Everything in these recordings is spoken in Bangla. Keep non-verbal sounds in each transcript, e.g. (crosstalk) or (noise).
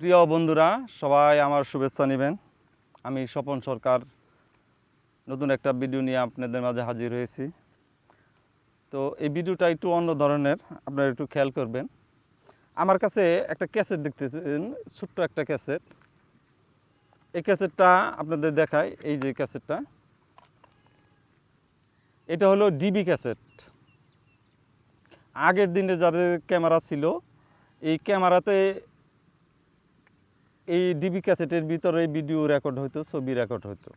প্রিয় বন্ধুরা, সবাই আমার শুভেচ্ছা নেবেন। আমি স্বপন সরকার, নতুন একটা ভিডিও নিয়ে আপনাদের মাঝে হাজির হয়েছি। তো এই ভিডিওটা একটু অন্য ধরনের, আপনারা একটু খেয়াল করবেন। আমার কাছে একটা ক্যাসেট দেখতেছেন, ছোট্ট একটা ক্যাসেট। এই ক্যাসেটটা আপনাদের দেখায় এই যে ক্যাসেটটা। এটা হলো ডিবি ক্যাসেট। আগের দিনে যাদের ক্যামেরা ছিল, এই ক্যামেরাতে এই ডিবি ক্যাসেটের ভিতরে ভিডিও রেকর্ড হতো ছবি রেকর্ড হতো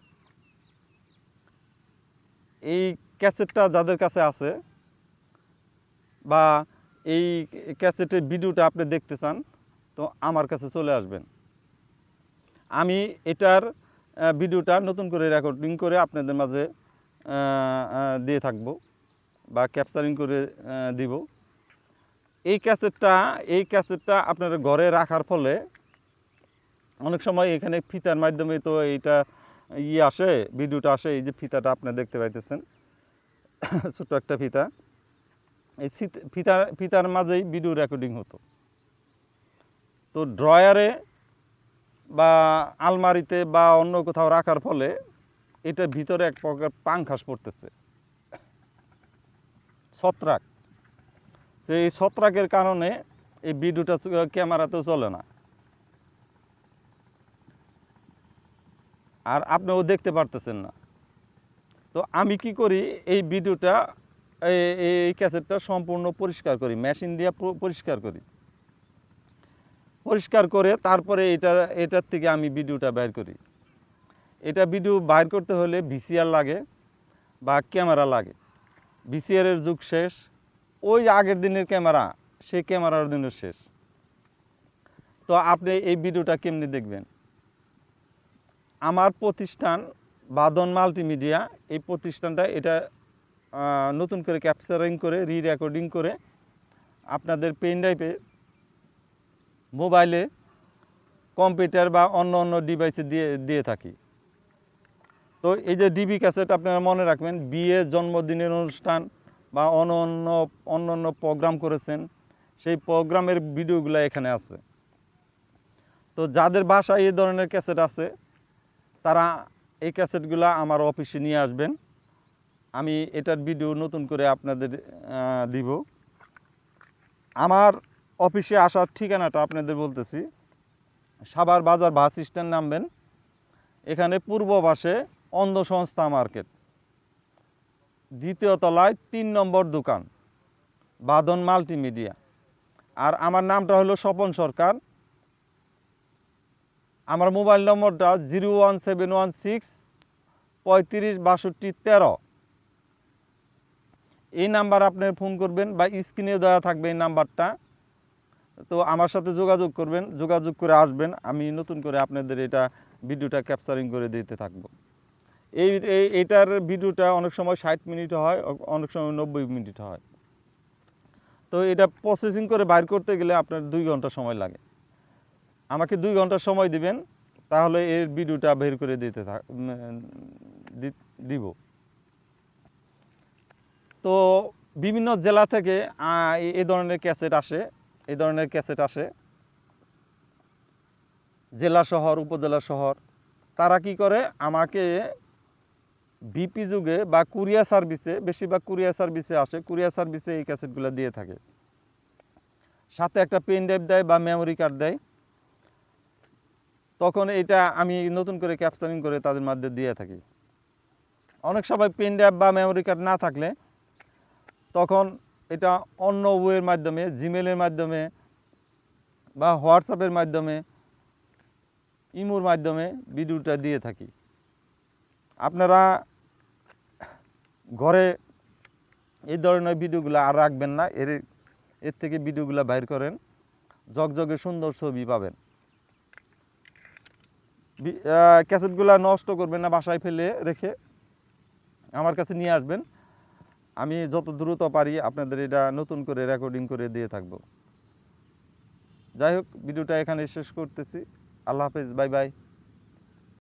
এই ক্যাসেটটা যাদের কাছে আছে বা এই ক্যাসেটের ভিডিওটা আপনি দেখতে চান, তো আমার কাছে চলে আসবেন। আমি এটার ভিডিওটা নতুন করে রেকর্ডিং করে আপনাদের মাঝে দিয়ে থাকব বা ক্যাপচারিং করে দিব। এই ক্যাসেটটা এই ক্যাসেটটা আপনার ঘরে রাখার ফলে অনেক সময় এখানে ফিতার মাধ্যমে তো এইটা ইয়ে আসে, ভিডিওটা আসে, এই যে ফিতাটা আপনি দেখতে পাইতেছেন। (coughs) ছোট্ট একটা ফিতা। এই ফিতার ফিতার মাঝেই ভিডিও রেকর্ডিং হতো। তো ড্রয়ারে বা আলমারিতে বা অন্য কোথাও রাখার ফলে এটার ভিতরে এক প্রকার পাংখাস পড়তেছে। (coughs) ছত্রাক। এই ছত্রাকের কারণে এই ভিডিওটা ক্যামেরাতেও চলে না। আর আপনিও দেখতে পারতেছেন না। তো আমি কি করি, এই ভিডিওটা, এই- ক্যাসেটটা সম্পূর্ণ পরিষ্কার করি, মেশিন দিয়ে পরিষ্কার করি। পরিষ্কার করে তারপরে এটা, এটার থেকে আমি ভিডিওটা বের করি। এটা ভিডিও বাইর করতে হলে ভিসিআর লাগে বা ক্যামেরা লাগে। ভিসিআরের যুগ শেষ, ওই আগের দিনের ক্যামেরা, সেই ক্যামেরার দিনের শেষ। তো আপনি এই ভিডিওটা কেমনি দেখবেন? আমার প্রতিষ্ঠান বাদন মাল্টিমিডিয়া, এই প্রতিষ্ঠানটা এটা নতুন করে ক্যাপচারিং করে রি রেকর্ডিং করে আপনাদের পেন ড্রাইভে মোবাইলে কম্পিউটার বা অন্য অন্য ডিভাইসে দিয়ে দিয়ে থাকি। তো এই যে ডিবি ক্যাসেট আপনারা মনে রাখবেন, বিয়ে, জন্মদিনের অনুষ্ঠান বা অন্য অন্য অন্য প্রোগ্রাম করেছেন, সেই প্রোগ্রামের ভিডিওগুলো এখানে আছে। তো যাদের বাসায় এই ধরনের ক্যাসেট আছে তারা এই ক্যাসেটগুলো আমার অফিসে নিয়ে আসবেন। আমি এটার ভিডিও নতুন করে আপনাদের দিব। আমার অফিসে আসার ঠিকানাটা আপনাদের বলতেছি। সাভার বাজার বাস স্ট্যান্ড নামবেন। এখানে পূর্ব পাশে অন্ধ সংস্থা মার্কেট। দ্বিতীয় তলায় তিন নম্বর দোকান, বাদন মাল্টিমিডিয়া। আর আমার নামটা হলো স্বপন সরকার। আমার মোবাইল নম্বরটা zero one seven one six পঁয়ত্রিশ বাষট্টি তেরো। এই নাম্বার আপনি ফোন করবেন বা স্ক্রিনে দেওয়া থাকবে এই নাম্বারটা। তো আমার সাথে যোগাযোগ করবেন, যোগাযোগ করে আসবেন। আমি নতুন করে আপনাদের এটা ভিডিওটা ক্যাপচারিং করে দিতে থাকব। এই, এই- এইটার ভিডিওটা অনেক সময় ষাট মিনিট হয়, অনেক সময় নব্বই মিনিট হয়। তো এটা প্রসেসিং করে বাইর করতে গেলে আপনার দুই ঘণ্টা সময় লাগে। আমাকে দুই ঘণ্টা সময় দিবেন, তাহলে এর ভিডিওটা বের করে দিতে থাক দিব। তো বিভিন্ন জেলা থেকে এ- ধরনের ক্যাসেট আসে এই ধরনের ক্যাসেট আসে। জেলা শহর, উপজেলা শহর, তারা কি করে, আমাকে বিপি যুগে বা কুরিয়ার সার্ভিসে, বেশিরভাগ কুরিয়ার সার্ভিসে আসে, কুরিয়ার সার্ভিসে এই ক্যাসেটগুলো দিয়ে থাকে। সাথে একটা পেন ড্রাইভ দেয় বা মেমোরি কার্ড দেয়। তখন এটা আমি নতুন করে ক্যাপচারিং করে তাদের মধ্যে দিয়ে থাকি। অনেক সময় পেন ড্রাইভ বা মেমোরি কার্ড না থাকলে তখন এটা অন্য ওয়ের মাধ্যমে জিমেলের মাধ্যমে বা হোয়াটসঅ্যাপের মাধ্যমে, ইমোর মাধ্যমে ভিডিওটা দিয়ে থাকি। আপনারা ঘরে এই ধরনের ভিডিওগুলো আর রাখবেন না, এর এর থেকে ভিডিওগুলো বাইর করেন জগজগে সুন্দর ছবি পাবেন। ক্যাসেটগুলো নষ্ট করবেন না বাসায় ফেলে রেখে আমার কাছে নিয়ে আসবেন। আমি যত দ্রুত পারি আপনাদের এটা নতুন করে রেকর্ডিং করে দিয়ে থাকব। যাই হোক, ভিডিওটা এখানে শেষ করতেছি। আল্লাহ হাফেজ, বাই বাই।